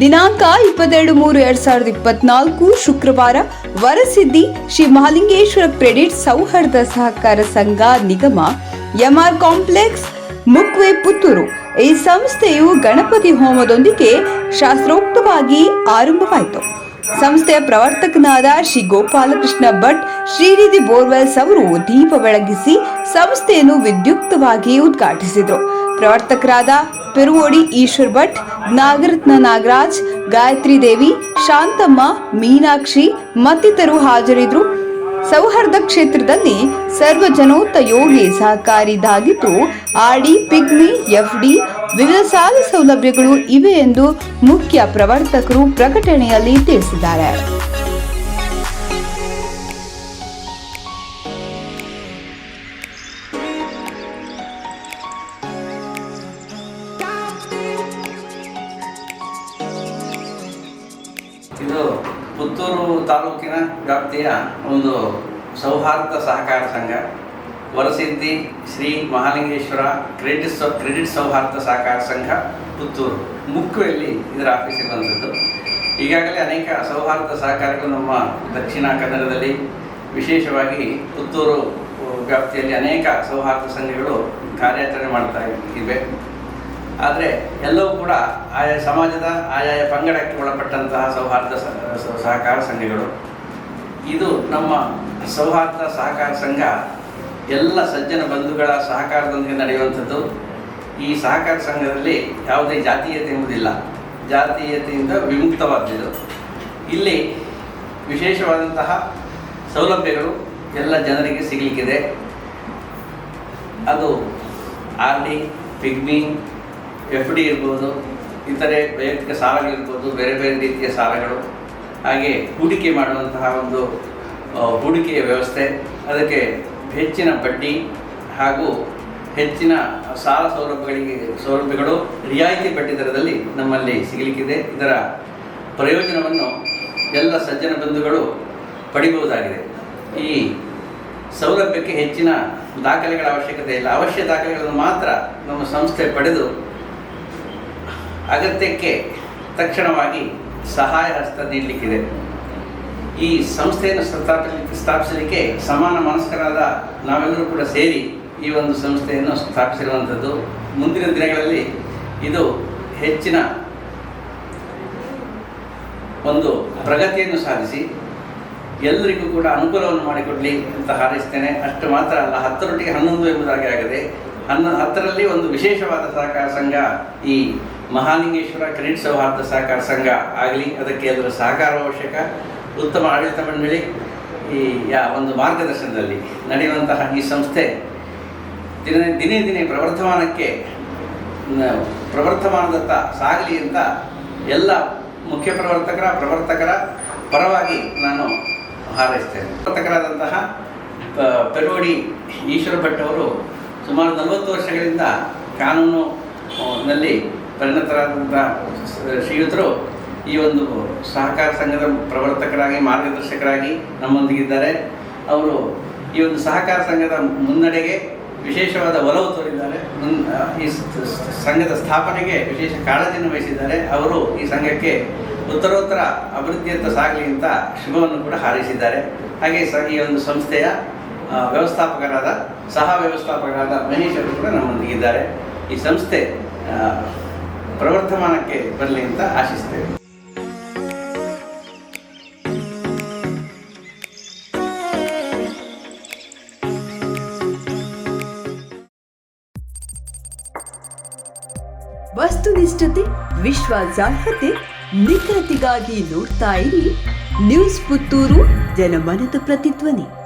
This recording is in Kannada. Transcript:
ದಿನಾಂಕ ಇಪ್ಪತ್ತೆರಡು ಮೂರು ಎರಡ್ ಸಾವಿರದ ಇಪ್ಪತ್ನಾಲ್ಕು ಶುಕ್ರವಾರ ವರಸಿದ್ದಿ ಶ್ರೀ ಮಹಾಲಿಂಗೇಶ್ವರ ಕ್ರೆಡಿಟ್ ಸೌಹಾರ್ದ ಸಹಕಾರ ಸಂಘ ನಿಗಮ, ಎಂಆರ್ ಕಾಂಪ್ಲೆಕ್ಸ್, ಮುಕ್ವೆ ಪುತ್ತೂರು. ಈ ಸಂಸ್ಥೆಯು ಗಣಪತಿ ಹೋಮದೊಂದಿಗೆ ಶಾಸ್ತ್ರೋಕ್ತವಾಗಿ ಆರಂಭವಾಯಿತು. ಸಂಸ್ಥೆಯ ಪ್ರವರ್ತಕನಾದ ಶ್ರೀ ಗೋಪಾಲಕೃಷ್ಣ ಭಟ್ ಶ್ರೀನಿಧಿ ಬೋರ್ವೆಲ್ಸ್ ಅವರು ದೀಪ ಬೆಳಗಿಸಿ ಸಂಸ್ಥೆಯನ್ನು ವಿದ್ಯುಕ್ತವಾಗಿ ಉದ್ಘಾಟಿಸಿದರು. ಪ್ರವರ್ತಕರಾದ ಪೆರುವೋಡಿ ಈಶ್ವರ್ ಭಟ್, ನಾಗರತ್ನ ನಾಗರಾಜ್, ಗಾಯತ್ರಿ ದೇವಿ, ಶಾಂತಮ್ಮ, ಮೀನಾಕ್ಷಿ ಮತ್ತಿತರರು ಹಾಜರಿದ್ರು. ಸೌಹಾರ್ದ ಕ್ಷೇತ್ರದಲ್ಲಿ ಸರ್ವಜನೋಪಯೋಗಿ ಸಹಕಾರಿದಾಗಿದ್ದು ಆರ್ಡಿ ಪಿಗ್ಮಿ, ಎಫ್ಡಿ ವಿವಿಧ ಸಾಲ ಸೌಲಭ್ಯಗಳು ಇವೆ ಎಂದು ಮುಖ್ಯ ಪ್ರವರ್ತಕರು ಪ್ರಕಟಣೆಯಲ್ಲಿ ತಿಳಿಸಿದ್ದಾರೆ. ಪುತ್ತೂರು ತಾಲೂಕಿನ ವ್ಯಾಪ್ತಿಯ ಒಂದು ಸೌಹಾರ್ದ ಸಹಕಾರ ಸಂಘ, ವರಸಿದ್ದಿ ಶ್ರೀ ಮಹಾಲಿಂಗೇಶ್ವರ ಕ್ರೆಡಿಟ್ ಸೌ, ಕ್ರೆಡಿಟ್ ಸೌಹಾರ್ದ ಸಹಕಾರ ಸಂಘ ಪುತ್ತೂರು. ಮುಕ್ಕುವೆಯಲ್ಲಿ ಇದರ ಆಫೀಸ್ ಇರುವಂಥದ್ದು ಈಗಾಗಲೇ ಅನೇಕ ಸೌಹಾರ್ದ ಸಹಕಾರಗಳು ನಮ್ಮ ದಕ್ಷಿಣ ಕನ್ನಡದಲ್ಲಿ. ವಿಶೇಷವಾಗಿ ಪುತ್ತೂರು ವ್ಯಾಪ್ತಿಯಲ್ಲಿ ಅನೇಕ ಸೌಹಾರ್ದ ಸಂಘಗಳು ಕಾರ್ಯಾಚರಣೆ ಮಾಡ್ತಾ ಇವೆ. ಆದರೆ ಎಲ್ಲವೂ ಕೂಡ ಆಯಾ ಸಮಾಜದ ಆಯಾಯ ಪಂಗಡಕ್ಕೆ ಒಳಪಟ್ಟಂತಹ ಸೌಹಾರ್ದ ಸಹಕಾರ ಸಂಘಗಳು. ಇದು ನಮ್ಮ ಸೌಹಾರ್ದ ಸಹಕಾರ ಸಂಘ ಎಲ್ಲ ಸಜ್ಜನ ಬಂಧುಗಳ ಸಹಕಾರದೊಂದಿಗೆ ನಡೆಯುವಂಥದ್ದು. ಈ ಸಹಕಾರ ಸಂಘದಲ್ಲಿ ಯಾವುದೇ ಜಾತೀಯತೆ ಎಂಬುದಿಲ್ಲ. ಜಾತೀಯತೆಯಿಂದ ವಿಮುಕ್ತವಾದದ್ದು. ಇಲ್ಲಿ ವಿಶೇಷವಾದಂತಹ ಸೌಲಭ್ಯಗಳು ಎಲ್ಲ ಜನರಿಗೆ ಸಿಗಲಿಕ್ಕಿದೆ. ಅದು R D, pigmy F D ಇರ್ಬೋದು, ಇತರೆ ವೈಯಕ್ತಿಕ ಸಾಲಗಳಿರ್ಬೋದು ಬೇರೆ ಬೇರೆ ರೀತಿಯ ಸಾಲಗಳು, ಹಾಗೆ ಹೂಡಿಕೆ ಮಾಡುವಂತಹ ಒಂದು ಹೂಡಿಕೆಯ ವ್ಯವಸ್ಥೆ, ಅದಕ್ಕೆ ಹೆಚ್ಚಿನ ಬಡ್ಡಿ ಹಾಗೂ ಹೆಚ್ಚಿನ ಸಾಲ ಸೌಲಭ್ಯಗಳಿಗೆ, ಸೌಲಭ್ಯಗಳು ರಿಯಾಯಿತಿ ಬಡ್ಡಿ ದರದಲ್ಲಿ ನಮ್ಮಲ್ಲಿ ಸಿಗಲಿಕ್ಕಿದೆ. ಇದರ ಪ್ರಯೋಜನವನ್ನು ಎಲ್ಲ ಸಜ್ಜನ ಬಂಧುಗಳು ಪಡಿಬಹುದಾಗಿದೆ. ಈ ಸೌಲಭ್ಯಕ್ಕೆ ಹೆಚ್ಚಿನ ದಾಖಲೆಗಳ ಅವಶ್ಯಕತೆ ಇಲ್ಲ. ಅವಶ್ಯ ದಾಖಲೆಗಳನ್ನು ಮಾತ್ರ ನಮ್ಮ ಸಂಸ್ಥೆ ಪಡೆದು ಅಗತ್ಯಕ್ಕೆ ತಕ್ಷಣವಾಗಿ ಸಹಾಯ ಹಸ್ತ ನೀಡಲಿಕ್ಕಿದೆ. ಈ ಸಂಸ್ಥೆಯನ್ನು ಸ್ಥಾಪಿಸಲಿಕ್ಕೆ ಸ್ಥಾಪಿಸಲಿಕ್ಕೆ ಸಮಾನ ಮನಸ್ಕರಾದ ನಾವೆಲ್ಲರೂ ಕೂಡ ಸೇರಿ ಈ ಒಂದು ಸಂಸ್ಥೆಯನ್ನು ಸ್ಥಾಪಿಸಿರುವಂಥದ್ದು. ಮುಂದಿನ ದಿನಗಳಲ್ಲಿ ಇದು ಹೆಚ್ಚಿನ ಒಂದು ಪ್ರಗತಿಯನ್ನು ಸಾಧಿಸಿ ಎಲ್ಲರಿಗೂ ಕೂಡ ಅನುಕೂಲವನ್ನು ಮಾಡಿಕೊಡಲಿ ಅಂತ ಹಾರೈಸ್ತೇನೆ. ಅಷ್ಟು ಮಾತ್ರ ಅಲ್ಲ, ಹತ್ತರೊಟ್ಟಿಗೆ ಹನ್ನೊಂದು ಎಂಬುದಾಗಿ ಆಗದೆ ಹನ್ನೊಂದು ಹತ್ತರಲ್ಲಿ ಒಂದು ವಿಶೇಷವಾದ ಸಹಕಾರ ಸಂಘ ಈ ಮಹಾಲಿಂಗೇಶ್ವರ ಕ್ರೆಡಿಟ್ ಸೌಹಾರ್ದ ಸಹಕಾರ ಸಂಘ ಆಗಲಿ, ಅದಕ್ಕೆ ಅದರ ಸಹಕಾರ ಅವಶ್ಯಕ. ಉತ್ತಮ ಆಡಳಿತ ಮಂಡಳಿ ಈ ಯಾ ಒಂದು ಮಾರ್ಗದರ್ಶನದಲ್ಲಿ ನಡೆಯುವಂತಹ ಈ ಸಂಸ್ಥೆ ದಿನ ದಿನೇ ದಿನೇ ಪ್ರವರ್ಧಮಾನಕ್ಕೆ ಪ್ರವರ್ಧಮಾನದತ್ತ ಸಾಗಲಿ ಅಂತ ಎಲ್ಲ ಮುಖ್ಯ ಪ್ರವರ್ತಕರ ಪ್ರವರ್ತಕರ ಪರವಾಗಿ ನಾನು ಹಾರೈಸ್ತೇನೆ. ಪ್ರವರ್ತಕರಾದಂತಹ ಪೆರೋಡಿ ಈಶ್ವರ ಭಟ್ ಅವರು ಸುಮಾರು ನಲವತ್ತು ವರ್ಷಗಳಿಂದ ಕಾನೂನು, ನಲ್ಲಿ ಪರಿಣತರಾದಂಥ ಶ್ರೀಯುತರು ಈ ಒಂದು ಸಹಕಾರ ಸಂಘದ ಪ್ರವರ್ತಕರಾಗಿ, ಮಾರ್ಗದರ್ಶಕರಾಗಿ ನಮ್ಮೊಂದಿಗಿದ್ದಾರೆ. ಅವರು ಈ ಒಂದು ಸಹಕಾರ ಸಂಘದ ಮುನ್ನಡೆಗೆ ವಿಶೇಷವಾದ ಒಲವು ತೋರಿದ್ದಾರೆ. ಮುನ್ ಈ ಸಂಘದ ಸ್ಥಾಪನೆಗೆ ವಿಶೇಷ ಕಾಳಜಿಯನ್ನು ವಹಿಸಿದ್ದಾರೆ. ಅವರು ಈ ಸಂಘಕ್ಕೆ ಉತ್ತರೋತ್ತರ ಅಭಿವೃದ್ಧಿಯಂತ ಸಾಗಲಿ ಅಂತ ಶುಭವನ್ನು ಕೂಡ ಹಾರೈಸಿದ್ದಾರೆ. ಹಾಗೆ ಈ ಒಂದು ಸಂಸ್ಥೆಯ ವ್ಯವಸ್ಥಾಪಕರಾದ, ಸಹ ವ್ಯವಸ್ಥಾಪಕರಾದ ಮಹೇಶ್ ಅವರು ಕೂಡ ನಮ್ಮೊಂದಿಗಿದ್ದಾರೆ. ಈ ಸಂಸ್ಥೆ ಆ, ಪ್ರವರ್ಧಮಾನಕ್ಕೆ ಬರಲಿ ಅಂತ ಆಶಿಸ್ತೇವೆ. ವಸ್ತುನಿಷ್ಠತೆ ವಿಶ್ವಾಸಾರ್ಹತೆ ನಿಖರತೆಗಾಗಿ ನೋಡ್ತಾ ಇರಿ. ನ್ಯೂಸ್ ಪುತ್ತೂರು ಜನಮನದ ಪ್ರತಿಧ್ವನಿ.